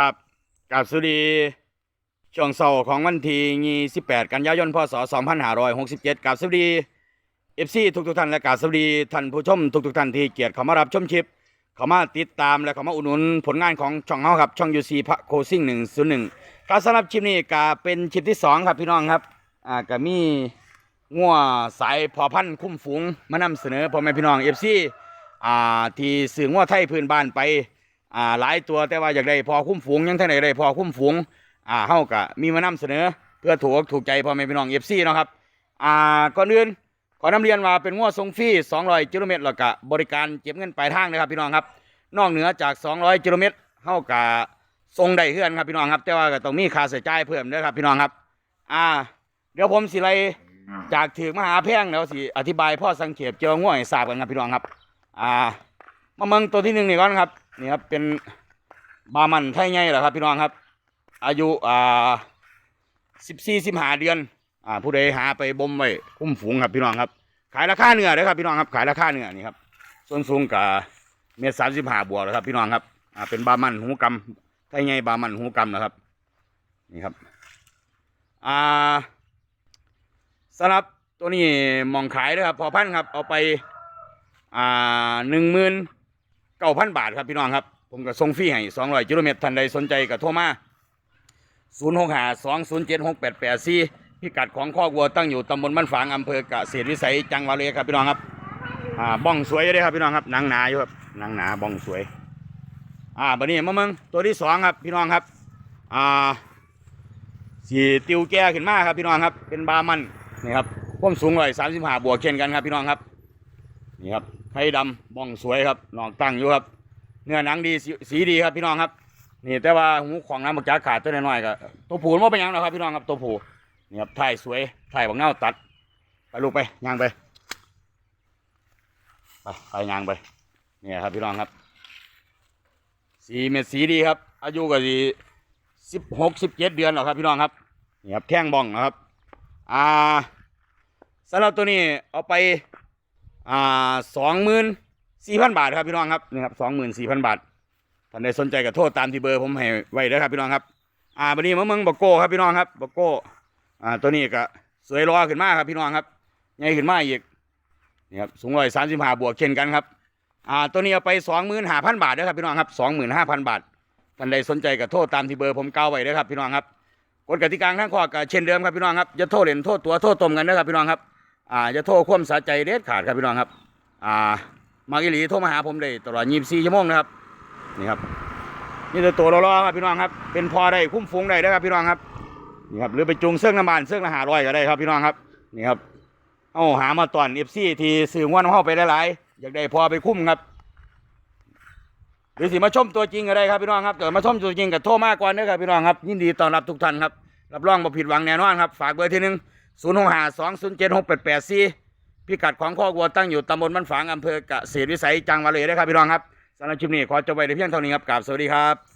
ครับกับสวัสดีช่วงเสาร์ของวันที่28 กันยายน พศ 2567กับสวัสดี FC ทุกทุกท่านและกับสวัสดีท่านผู้ชมทุกทุกท่านที่เกียรติเข้ามารับชมชิป เข้ามาติดตามและเข้ามาอุดหนุนผลงานของช่องเฮาครับ ช่อง UC พระโคซิ่ง101การสำหรับชิปนี้ก็เป็นชิปที่ 2 ครับพี่น้องครับอ่าก็มีงัวสายพอพันธุ์คุ้มฝูงมานำเสนอพ่อแม่พี่น้อง FC อ่าที่สื่องัวไทยพื้นบ้านไป อ่าหลายตัวแต่ว่าอยากได้พอคุ้มฝูงยังท่านไหนได้พอคุ้มฝูงอ่าเฮาก็มีมานำเสนอ เพื่อถูกถูกใจพ่อแม่พี่น้องเอฟซีเนาะครับอ่าก่อนอื่นขอนำเรียนว่าเป็นงวดทรงฟรี200กิโลเมตรแล้วก็บริการเก็บเงินปลายทางนะครับพี่น้องครับ นอกเหนือจาก 200กิโลเมตรเฮาก็ส่งได้เฮือนครับพี่น้องครับ แต่ว่าก็ต้องมีค่าใช้จ่ายเพิ่มเด้อครับพี่น้องครับ อ่า เดี๋ยวผมสิไลจากถือมหาแพงแล้วสิอธิบายพ่อสังเขปเกี่ยวกับงวดให้ทราบกันครับพี่น้องครับ อ่า มาเมืองตัวที่หนึ่งนี่ก่อนครับ นี่ครับเป็นบามันไทยไงเหรอครับพี่น้องครับ อายุอ่าสิบสี่สิบห้าเดือน อ่า ผู้ใดหาไปบ่มไว้คุ้มฝูงครับพี่น้องครับ ขายราคาเนื้อเลยครับพี่น้องครับ ขายราคาเนื้อนี่ครับ ส่วนสูงกับเมตรสามสิบห้าบวกเลยครับพี่น้องครับ อ่า เป็นบามันหูกำไทยไงบามันหูกำนะครับ นี่ครับ อ่าสำหรับตัวนี้มองขายเลยครับ พอพันครับ เอาไป อ่าหนึ่งหมื่น เก้าพันบาทครับพี่น้องครับ ผมก็ส่งฟรีให้สองร้อยกิโลเมตรท่านใดสนใจก็โทรมาศูนย์หกห้าสองศูนย์เจ็ดหกแปดแปดสี่พิกัดของข้อกวัวตั้งอยู่ตำบลบ้านฝางอำเภอกเกษตรวิสัยจังหวัดเลยครับพี่น้องครับอ่าบ้องสวยเลยครับพี่น้องครับหนังหนาอยู่ครับหนังหนาบ้องสวย อ่าบันนี้มาเมืองตัวที่สองครับพี่น้องครับอ่าสีติวแก่ขึ้นมาครับพี่น้องครับ เป็นบามันนี่ครับความสูงร้อยสามสิบห้าบวกเช่นกันครับพี่น้องครับนี่ครับ ไข่ดำบ้องสวยครับนองตั้งอยู่ครับ เนื้อหนังดีสีดีครับพี่น้องครับ นี่แต่ว่าหูของน้ำบักจาขาดตัวน้อยๆก็ตัวผูนมันเป็นยังหรอกครับ พี่น้องครับตัวผูนี่ครับถ่ายสวยถ่ายบักเงาตัดไปลูกไปย่างไปไปไปย่างไปเนี่ยครับพี่น้องครับ สีเม็ดสีดีครับ อายุก็สีสิบหกสิบเจ็ดเดือนหรอกครับพี่น้องครับนี่ครับแข้งบ้องนะครับ อ่าสำหรับตัวนี้เอาไป อ่าสองหมื่นสี่พันบาทครับพี่น้องครับนี่ครับสองหมื่นสี่พันบาทท่านใดสนใจก็โทษตามที่เบอร์ผมให้ไว้เด้อครับพี่น้องครับอ่าบันนี้มะเมืองบักโก้ครับพี่น้องครับบักโก้อ่าตัวนี้ก็สวยรอขึ้นมาครับพี่น้องครับใหญ่ขึ้นมาอีกนี่ครับสูงร้อยสามสิบห้าบวกเช่นกันครับอ่าตัวนี้เอาไปสองหมื่นห้าพันบาทเด้อครับพี่น้องครับสองหมื่นห้าพันบาทท่านใดสนใจก็โทษตามที่เบอร์ผมกล่าวไว้เด้อครับพี่น้องครับกฎกติกาทั้งข้อก็เช่นเดิมครับพี่น้องครับอย่าโทษเล่นโทษตัวโทษตมกันเด้อครับพี่น้องครับ อ่าอย่าโทษความสะใจเด็ดขาดครับพี่น้องครับ อ่ามากิลีโทรมาหาผมได้ตลอด 24 ชั่วโมงนะครับ นี่ครับ นี่ตัวตัวรอๆครับพี่น้องครับ เป็นพอได้คุ้มฟุ้งได้นะครับพี่น้องครับ นี่ครับ หรือไปจูงเสื้อน้ำบานเสื้อละหาร้อยก็ได้ครับพี่น้องครับ นี่ครับ เอาหามาตอนเอฟซีที่สื่อว่าน้ำเข้าไปหลายๆอยากได้พอไปคุ้มครับ หรือสิมาชมตัวจริงก็ได้ครับพี่น้องครับเกิดมาชมตัวจริงกับโทรมากกว่านี้ครับพี่น้องครับ ยินดีต้อนรับทุกท่านครับ รับรองบ่ผิดหวังแน่นอนครับ ฝากเบอร์ที่หนึ่ง ศูนย์หกห้าสองศูนย์เจ็ดหกแปดแปดสี่พิกัดของข้อวัวตั้งอยู่ตำบลบ้านฝางอำเภอกเกษตรวิสัยจังหวัดเลยนะครับพี่น้องครับสำหรับคลิปนี้ขอจบไปในเพียงเท่านี้ครับกราบสวัสดีครับ